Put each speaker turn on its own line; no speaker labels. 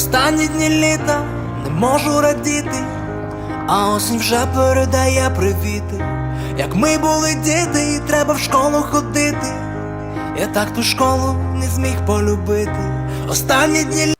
Останні дні літа не можу радіти, а осінь вже передає привіти. Як ми були діти, і треба в школу ходити. Я так ту школу не зміг полюбити. Останні дні